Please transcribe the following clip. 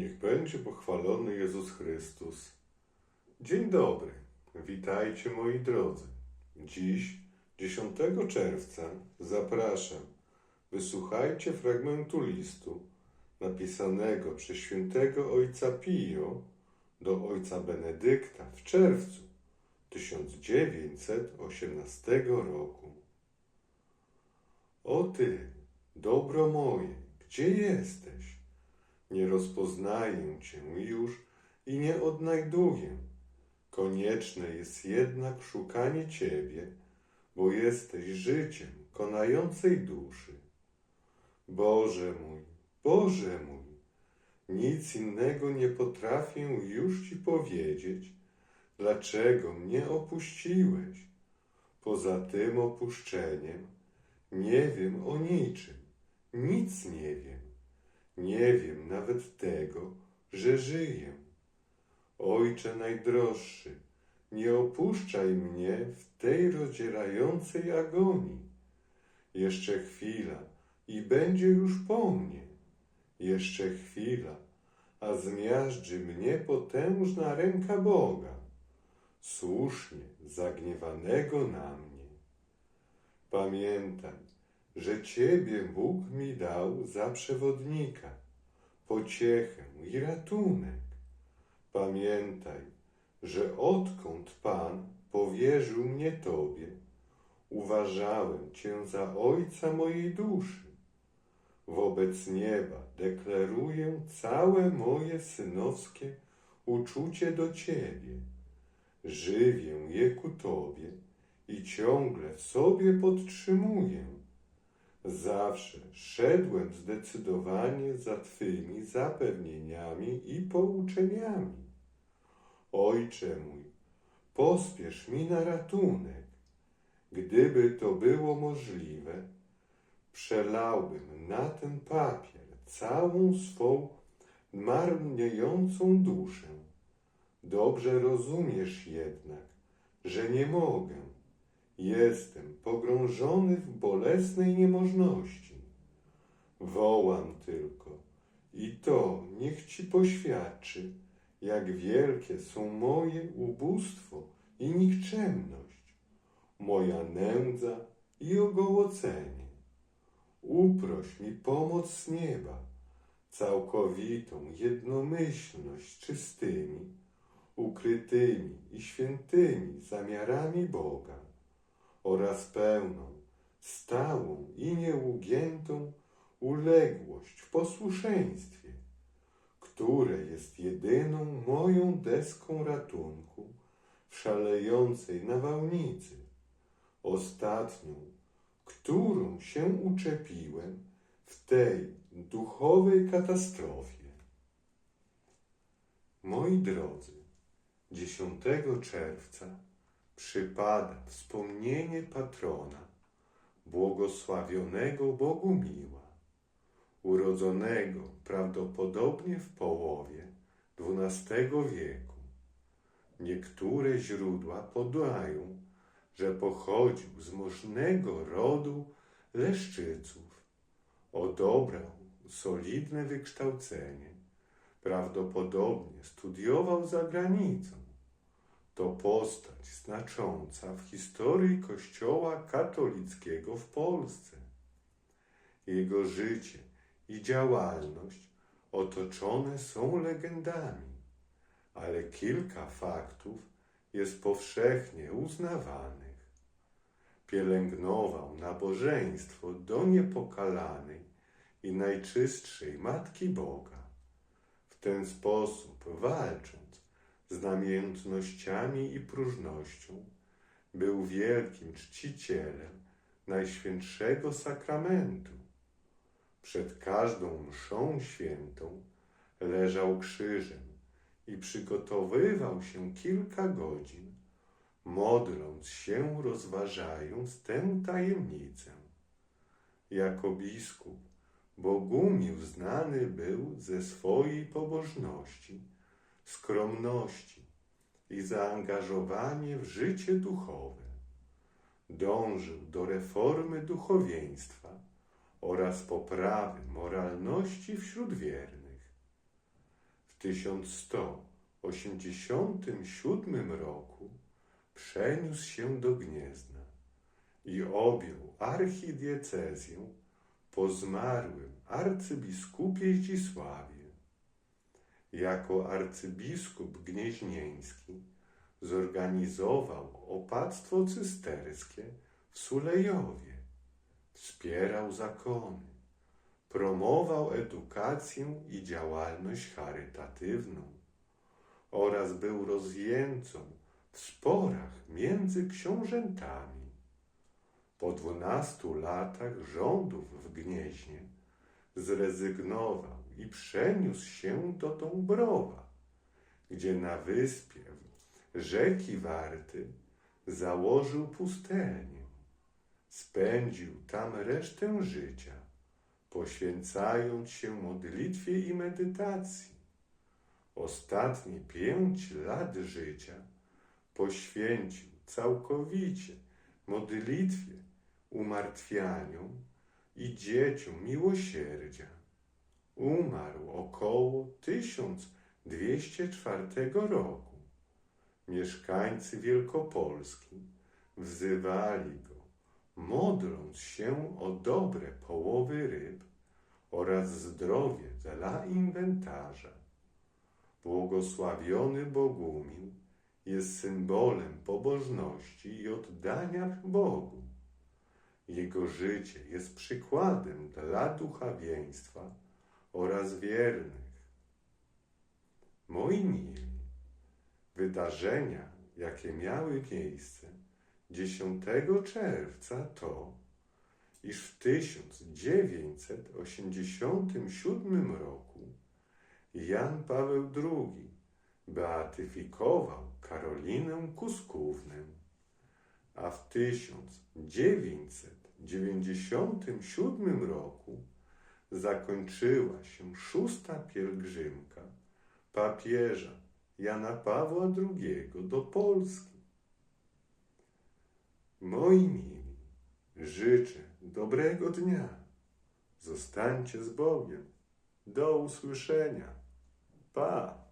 Niech będzie pochwalony Jezus Chrystus. Dzień dobry, witajcie moi drodzy. Dziś, 10 czerwca, zapraszam. Wysłuchajcie fragmentu listu napisanego przez świętego ojca Pio do ojca Benedykta w czerwcu 1918 roku. O ty, dobro moje, gdzie jesteś? Nie rozpoznaję cię już i nie odnajduję. Konieczne jest jednak szukanie ciebie, bo jesteś życiem konającej duszy. Boże mój, Boże mój, nic innego nie potrafię już ci powiedzieć, dlaczego mnie opuściłeś. Poza tym opuszczeniem nie wiem o niczym, nic nie wiem. Nie wiem nawet tego, że żyję. Ojcze najdroższy, nie opuszczaj mnie w tej rozdzierającej agonii. Jeszcze chwila i będzie już po mnie. Jeszcze chwila, a zmiażdży mnie potężna ręka Boga, słusznie zagniewanego na mnie. Pamiętaj, że Ciebie Bóg mi dał za przewodnika, pociechę i ratunek. Pamiętaj, że odkąd Pan powierzył mnie Tobie, uważałem Cię za Ojca mojej duszy. Wobec nieba deklaruję całe moje synowskie uczucie do Ciebie. Żywię je ku Tobie i ciągle w sobie podtrzymuję. Zawsze szedłem zdecydowanie za Twymi zapewnieniami i pouczeniami. Ojcze mój, pospiesz mi na ratunek. Gdyby to było możliwe, przelałbym na ten papier całą swą marniejącą duszę. Dobrze rozumiesz jednak, że nie mogę. Jestem pogrążony w bolesnej niemożności. Wołam tylko i to niech ci poświadczy, jak wielkie są moje ubóstwo i nikczemność, moja nędza i ogołocenie. Uproś mi pomoc z nieba, całkowitą jednomyślność czystymi, ukrytymi i świętymi zamiarami Boga oraz pełną, stałą i nieugiętą uległość w posłuszeństwie, które jest jedyną moją deską ratunku w szalejącej nawałnicy, ostatnią, którą się uczepiłem w tej duchowej katastrofie. Moi drodzy, 10 czerwca przypada wspomnienie patrona, błogosławionego Bogumiła, urodzonego prawdopodobnie w połowie XII wieku. Niektóre źródła podają, że pochodził z możnego rodu Leszczyców. Odebrał solidne wykształcenie, prawdopodobnie studiował za granicą to postać znacząca w historii Kościoła katolickiego w Polsce. Jego życie i działalność otoczone są legendami, ale kilka faktów jest powszechnie uznawanych. Pielęgnował nabożeństwo do niepokalanej i najczystszej Matki Boga. W ten sposób walcząc z namiętnościami i próżnością, był wielkim czcicielem Najświętszego Sakramentu. Przed każdą mszą świętą leżał krzyżem i przygotowywał się kilka godzin, modląc się, rozważając tę tajemnicę. Jako biskup Bogumił znany był ze swojej pobożności, skromności i zaangażowanie w życie duchowe. Dążył do reformy duchowieństwa oraz poprawy moralności wśród wiernych. 1187 roku przeniósł się do Gniezna i objął archidiecezję po zmarłym arcybiskupie Zdzisławie. Jako arcybiskup gnieźnieński zorganizował opactwo cysterskie w Sulejowie, wspierał zakony, promował edukację i działalność charytatywną oraz był rozjemcą w sporach między książętami. Po dwunastu latach rządów w Gnieźnie zrezygnował i przeniósł się do Dąbrowa, gdzie na wyspie rzeki Warty założył pustelnię. Spędził tam resztę życia, poświęcając się modlitwie i medytacji. Ostatnie pięć lat życia poświęcił całkowicie modlitwie, umartwianiu i dzieciom miłosierdzia. Umarł około 1204 roku. Mieszkańcy Wielkopolski wzywali go, modląc się o dobre połowy ryb oraz zdrowie dla inwentarza. Błogosławiony Bogumił jest symbolem pobożności i oddania Bogu. Jego życie jest przykładem dla duchowieństwa oraz wiernych. Moi mili, wydarzenia, jakie miały miejsce 10 czerwca to, iż w 1987 roku Jan Paweł II beatyfikował Karolinę Kuskównę, a w 1997 roku zakończyła się szósta pielgrzymka papieża Jana Pawła II do Polski. Moi mili, życzę dobrego dnia. Zostańcie z Bogiem. Do usłyszenia. Pa!